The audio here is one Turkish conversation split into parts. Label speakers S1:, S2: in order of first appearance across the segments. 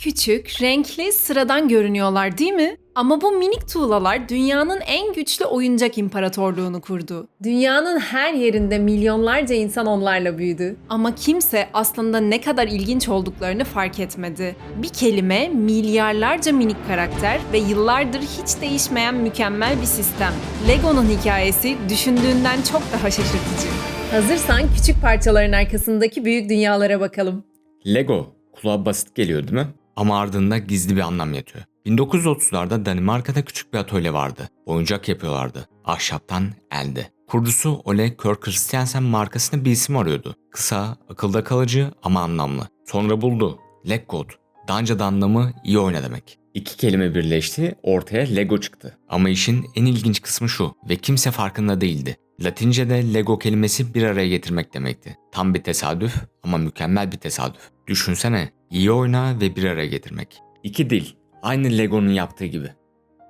S1: Küçük, renkli, sıradan görünüyorlar değil mi? Ama bu minik tuğlalar dünyanın en güçlü oyuncak imparatorluğunu kurdu. Dünyanın her yerinde milyonlarca insan onlarla büyüdü. Ama kimse aslında ne kadar ilginç olduklarını fark etmedi. Bir kelime, milyarlarca minik karakter ve yıllardır hiç değişmeyen mükemmel bir sistem. Lego'nun hikayesi düşündüğünden çok daha şaşırtıcı. Hazırsan küçük parçaların arkasındaki büyük dünyalara bakalım.
S2: Lego kulağa basit geliyor değil mi? Ama ardında gizli bir anlam yatıyor. 1930'larda Danimarka'da küçük bir atölye vardı. Oyuncak yapıyorlardı. Ahşaptan elde. Kurucusu Ole Kör Christiansen markasında bir isim arıyordu. Kısa, akılda kalıcı ama anlamlı. Sonra buldu. Önce de anlamı iyi oyna demek. İki kelime birleşti, ortaya Lego çıktı. Ama işin en ilginç kısmı şu ve kimse farkında değildi. Latince'de Lego kelimesi bir araya getirmek demekti. Tam bir tesadüf ama mükemmel bir tesadüf. Düşünsene, iyi oyna ve bir araya getirmek. İki dil, aynı Lego'nun yaptığı gibi.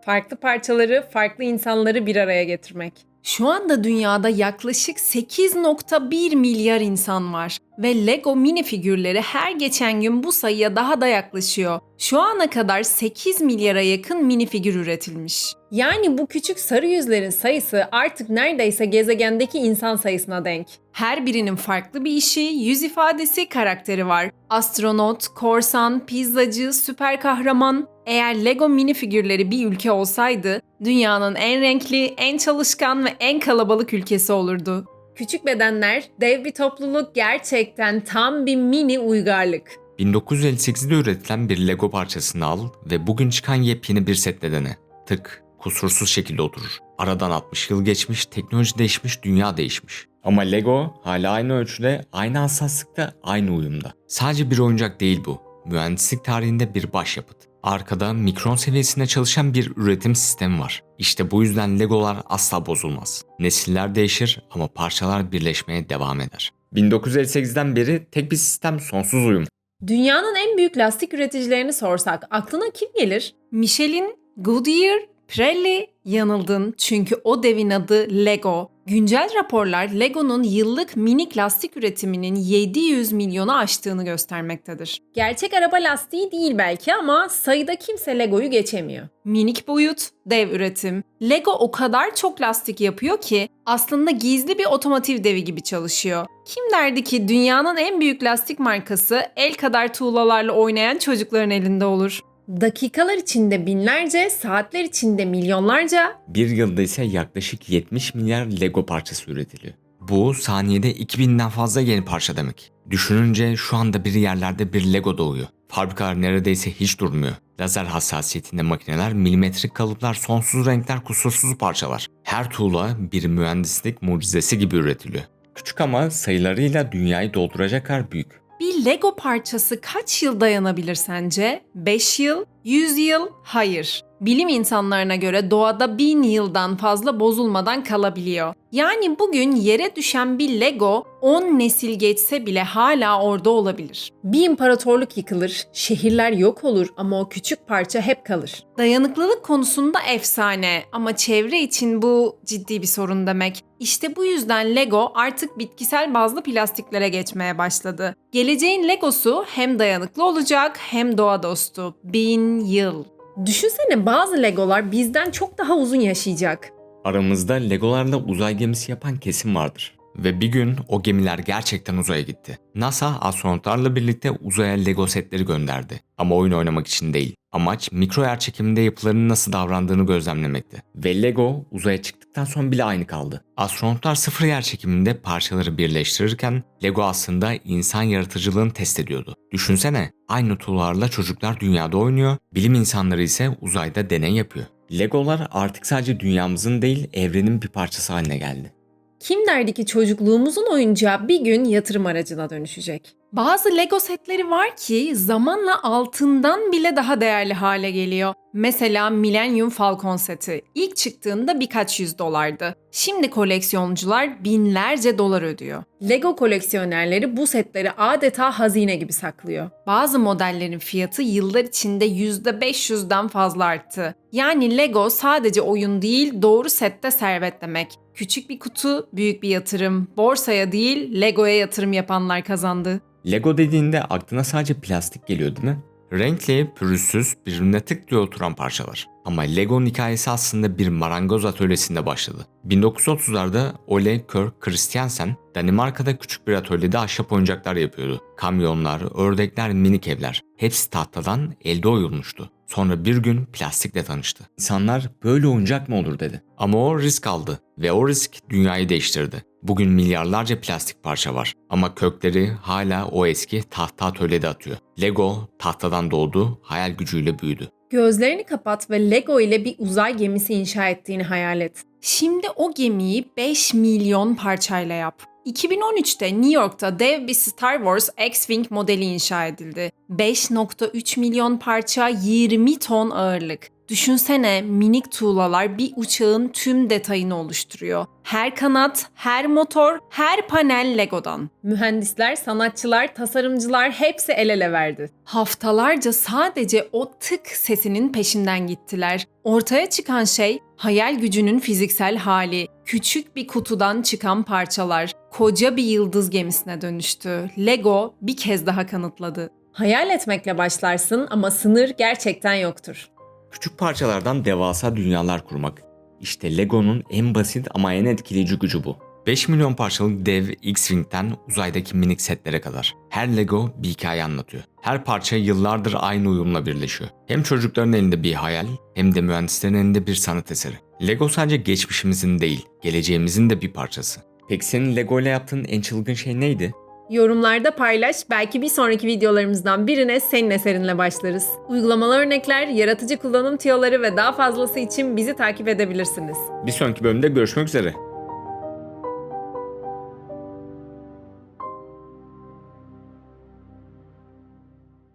S1: Farklı parçaları, farklı insanları bir araya getirmek. Şu anda dünyada yaklaşık 8.1 milyar insan var ve Lego mini figürleri her geçen gün bu sayıya daha da yaklaşıyor. Şu ana kadar 8 milyara yakın mini figür üretilmiş. Yani bu küçük sarı yüzlerin sayısı artık neredeyse gezegendeki insan sayısına denk. Her birinin farklı bir işi, yüz ifadesi, karakteri var. Astronot, korsan, pizzacı, süper kahraman. Eğer Lego mini figürleri bir ülke olsaydı, dünyanın en renkli, en çalışkan ve en kalabalık ülkesi olurdu. Küçük bedenler, dev bir topluluk gerçekten tam bir mini uygarlık.
S2: 1958'de üretilen bir Lego parçasını al ve bugün çıkan yepyeni bir setle dene. Tık, kusursuz şekilde oturur. Aradan 60 yıl geçmiş, teknoloji değişmiş, dünya değişmiş. Ama Lego hala aynı ölçüde, aynı hassaslıkta, aynı uyumda. Sadece bir oyuncak değil bu. Mühendislik tarihinde bir başyapıt. Arkada mikron seviyesinde çalışan bir üretim sistemi var. İşte bu yüzden Legolar asla bozulmaz. Nesiller değişir ama parçalar birleşmeye devam eder. 1958'den beri tek bir sistem sonsuz uyum.
S1: Dünyanın en büyük lastik üreticilerini sorsak aklına kim gelir? Michelin, Goodyear, Pirelli yanıldın çünkü o devin adı Lego. Güncel raporlar Lego'nun yıllık minik lastik üretiminin 700 milyonu aştığını göstermektedir. Gerçek araba lastiği değil belki ama sayıda kimse Lego'yu geçemiyor. Minik boyut, dev üretim. Lego o kadar çok lastik yapıyor ki aslında gizli bir otomotiv devi gibi çalışıyor. Kim derdi ki dünyanın en büyük lastik markası el kadar tuğlalarla oynayan çocukların elinde olur? Dakikalar içinde binlerce, saatler içinde milyonlarca,
S2: Bir yılda ise yaklaşık 70 milyar Lego parçası üretiliyor. Bu saniyede 2000'den fazla yeni parça demek. Düşününce şu anda bir yerlerde bir Lego doğuyor. Fabrikalar neredeyse hiç durmuyor. Lazer hassasiyetinde makineler, milimetrik kalıplar, sonsuz renkler, kusursuz parçalar. Her tuğla bir mühendislik mucizesi gibi üretiliyor. Küçük ama sayılarıyla dünyayı dolduracak kadar büyük.
S1: Lego parçası kaç yıl dayanabilir sence? 5 yıl? 100 yıl? Hayır. Bilim insanlarına göre doğada 1000 yıldan fazla bozulmadan kalabiliyor. Yani bugün yere düşen bir Lego 10 nesil geçse bile hala orada olabilir. Bir imparatorluk yıkılır, şehirler yok olur ama o küçük parça hep kalır. Dayanıklılık konusunda efsane ama çevre için bu ciddi bir sorun demek. İşte bu yüzden Lego artık bitkisel bazlı plastiklere geçmeye başladı. Geleceğin Legosu hem dayanıklı olacak hem doğa dostu. Bin yıl. Düşünsene bazı Legolar bizden çok daha uzun yaşayacak.
S2: Aramızda Legolarla uzay gemisi yapan kesim vardır. Ve bir gün o gemiler gerçekten uzaya gitti. NASA astronotlarla birlikte uzaya Lego setleri gönderdi. Ama oyun oynamak için değil. Amaç mikro yerçekiminde yapıların nasıl davrandığını gözlemlemekti. Ve Lego uzaya çıktıktan sonra bile aynı kaldı. Astronotlar sıfır yerçekiminde parçaları birleştirirken Lego aslında insan yaratıcılığını test ediyordu. Düşünsene aynı tuğlarla çocuklar dünyada oynuyor, bilim insanları ise uzayda deney yapıyor. Legolar artık sadece dünyamızın değil evrenin bir parçası haline geldi.
S1: Kim derdi ki çocukluğumuzun oyuncağı bir gün yatırım aracına dönüşecek? Bazı Lego setleri var ki zamanla altından bile daha değerli hale geliyor. Mesela Millennium Falcon seti. İlk çıktığında birkaç yüz dolardı. Şimdi koleksiyoncular binlerce dolar ödüyor. Lego koleksiyonerleri bu setleri adeta hazine gibi saklıyor. Bazı modellerin fiyatı yıllar içinde %500'den fazla arttı. Yani Lego sadece oyun değil, doğru sette servet demek. Küçük bir kutu, büyük bir yatırım. Borsaya değil, Lego'ya yatırım yapanlar kazandı.
S2: Lego dediğinde aklına sadece plastik geliyor değil mi? Renkli, pürüzsüz, birbirine tık diye oturan parçalar. Ama Lego'nun hikayesi aslında bir marangoz atölyesinde başladı. 1930'larda Ole Kirk Christiansen, Danimarka'da küçük bir atölyede ahşap oyuncaklar yapıyordu. Kamyonlar, ördekler, minik evler. Hepsi tahtadan elde oyulmuştu. Sonra bir gün plastikle tanıştı. İnsanlar böyle oyuncak mı olur dedi. Ama o risk aldı ve o risk dünyayı değiştirdi. Bugün milyarlarca plastik parça var ama kökleri hala o eski tahta atölyede atıyor. Lego tahtadan doğdu, hayal gücüyle büyüdü.
S1: Gözlerini kapat ve Lego ile bir uzay gemisi inşa ettiğini hayal et. Şimdi o gemiyi 5 milyon parçayla yap. 2013'te New York'ta dev bir Star Wars X-Wing modeli inşa edildi. 5.3 milyon parça 20 ton ağırlık. Düşünsene minik tuğlalar bir uçağın tüm detayını oluşturuyor. Her kanat, her motor, her panel Lego'dan. Mühendisler, sanatçılar, tasarımcılar hepsi el ele verdi. Haftalarca sadece o tık sesinin peşinden gittiler. Ortaya çıkan şey hayal gücünün fiziksel hali. Küçük bir kutudan çıkan parçalar koca bir yıldız gemisine dönüştü. Lego bir kez daha kanıtladı. Hayal etmekle başlarsın ama sınır gerçekten yoktur.
S2: Küçük parçalardan devasa dünyalar kurmak. İşte Lego'nun en basit ama en etkileyici gücü bu. 5 milyon parçalık dev X-Wing'den uzaydaki minik setlere kadar. Her Lego bir hikaye anlatıyor. Her parça yıllardır aynı uyumla birleşiyor. Hem çocukların elinde bir hayal hem de mühendislerin elinde bir sanat eseri. Lego sadece geçmişimizin değil, geleceğimizin de bir parçası. Peki senin Lego ile yaptığın en çılgın şey neydi?
S1: Yorumlarda paylaş, belki bir sonraki videolarımızdan birine senin eserinle başlarız. Uygulamalı örnekler, yaratıcı kullanım tiyoları ve daha fazlası için bizi takip edebilirsiniz.
S2: Bir sonraki bölümde görüşmek üzere.